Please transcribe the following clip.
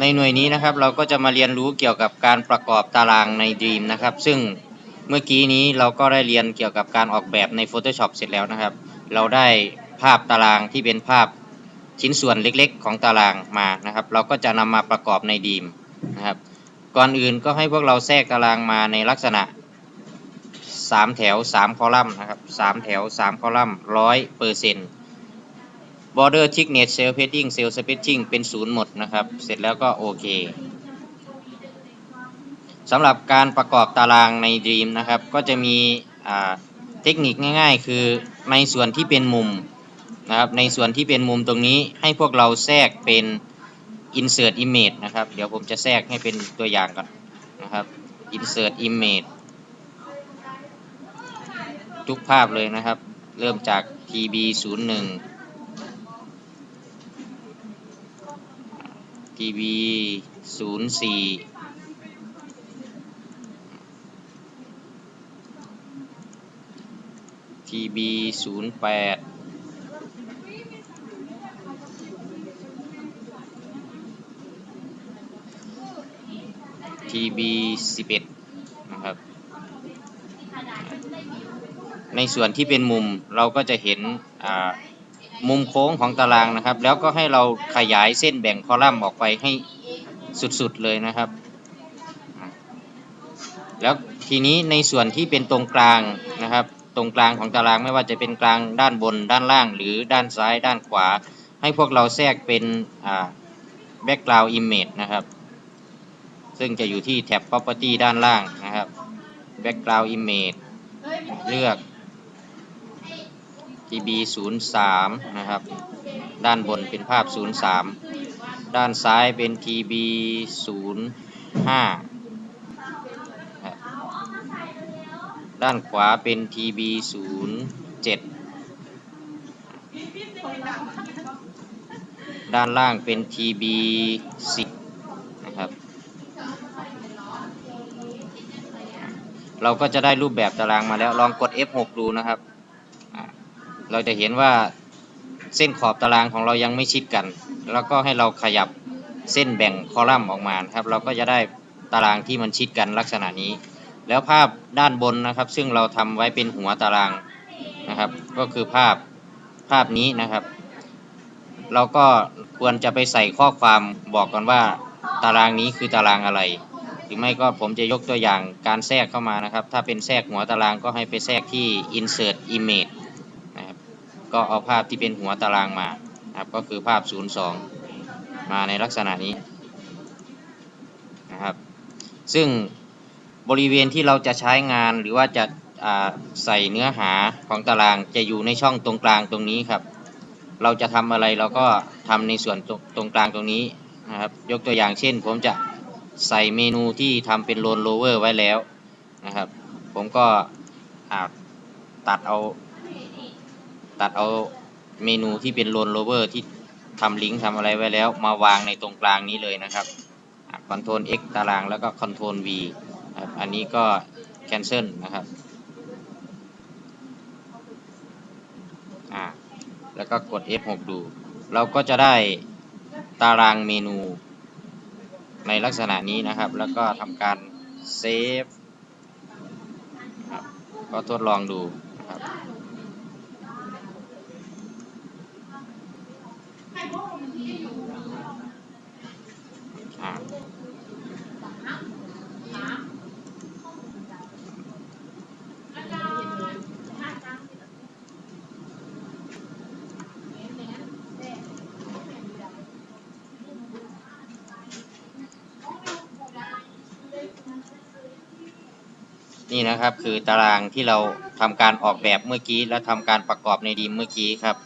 ในหน่วยนี้นะครับเราก็จะมาเรียนรู้เกี่ยวกับการประกอบตารางใน Dream นะครับ ซึ่งเมื่อกี้นี้เราก็ได้เรียนเกี่ยวกับการออกแบบใน Photoshop เสร็จแล้วนะครับ เราได้ภาพตารางที่เป็นภาพชิ้นส่วนเล็กๆ ของตารางมานะครับ เราก็จะนำมาประกอบใน Dream นะครับ ก่อนอื่นก็ให้พวกเราแทรกตารางมาในลักษณะ 3 แถว 3 คอลัมน์นะครับ3แถว 3 คอลัมน์100เปอร์เซ็นต์ border thickness cell padding cell spacing เป็นศูนย์หมดนะครับ เสร็จแล้วก็โอเคสำหรับการประกอบตารางใน Dream นะครับ ก็จะมีเทคนิคง่าย ๆ คือในส่วนที่เป็นมุมนะครับ ในส่วนที่เป็นมุมตรงนี้ให้พวกเราแทรกเป็น insert image นะครับ เดี๋ยวผมจะแทรกให้เป็นตัวอย่างก่อนนะครับ insert image ทุกภาพเลยนะครับ เริ่มจาก tb 0 1 ที GB ศูนย์สี่ทีบีศูนย์แปดทีบีสิบเอ็ดนะครับ ในส่วนที่เป็นมุมเราก็จะเห็นอ่า มุมโค้งของตารางนะครับ แล้วก็ให้เราขยายเส้นแบ่งคอลัมน์ออกไปให้สุดๆเลยนะครับ แล้วทีนี้ในส่วนที่เป็นตรงกลางนะครับ ตรงกลางของตารางไม่ว่าจะเป็นกลางด้านบนด้านล่าง หรือด้านซ้ายด้านขวา ให้พวกเราแทรกเป็น background image นะครับ ซึ่งจะอยู่ที่แท็บ property ด้านล่างนะครับ background image เลือก GB 0 3นะครับ ด้านบนเป็นภาพ 0 3 ด้านซ้ายเป็น TB 0 5 ด้านขวาเป็น TB 0 7 ด้านล่างเป็น TB 10นะครับ เราก็จะได้รูปแบบตารางมาแล้ว ลองกด F6 ดูนะครับ เราจะเห็นว่าเส้นขอบตารางของเรายังไม่ชิดกัน แล้วก็ให้เราขยับเส้นแบ่งคอลัมน์ออกมาครับ เราก็จะได้ตารางที่มันชิดกันลักษณะนี้ แล้วภาพด้านบนนะครับ ซึ่งเราทำไว้เป็นหัวตารางนะครับ ก็คือภาพภาพนี้นะครับ เราก็ควรจะไปใส่ข้อความบอกกันว่าตารางนี้คือตารางอะไร หรือไม่ก็ผมจะยกตัวอย่างการแทรกเข้ามานะครับ ถ้าเป็นแทรกหัวตารางก็ให้ไปแทรกที่ insert image ก็เอาภาพที่เป็นหัวตารางมาครับก็คือภาพ 02 มาในลักษณะนี้นะครับ ซึ่งบริเวณที่เราจะใช้งานหรือว่าจะใส่เนื้อหาของตารางจะอยู่ในช่องตรงกลางตรงนี้ครับ เราจะทำอะไรเราก็ทำในส่วนตรงกลางตรงนี้นะครับ ยกตัวอย่างเช่น ผมจะใส่เมนูที่ทำเป็นโลนโลเวอร์ไว้แล้วนะครับ ผมก็ตัดเอา ตัดเอาเมนูที่เป็นโลนโลเวอร์ที่ทำลิงก์ทำอะไรไว้แล้ว มาวางในตรงกลางนี้เลยนะครับคอนโทรล X ตารางแล้วก็คอนโทรล V ครับอันนี้ก็ cancel นะครับอ่าแล้วก็กด F6 ดู เราก็จะได้ตารางเมนูในลักษณะนี้นะครับ แล้วก็ทำการเซฟก็ทดลองดู นี่นะครับคือตารางที่เราทำการออกแบบเมื่อกี้และทำการประกอบในดีมเมื่อกี้ครับ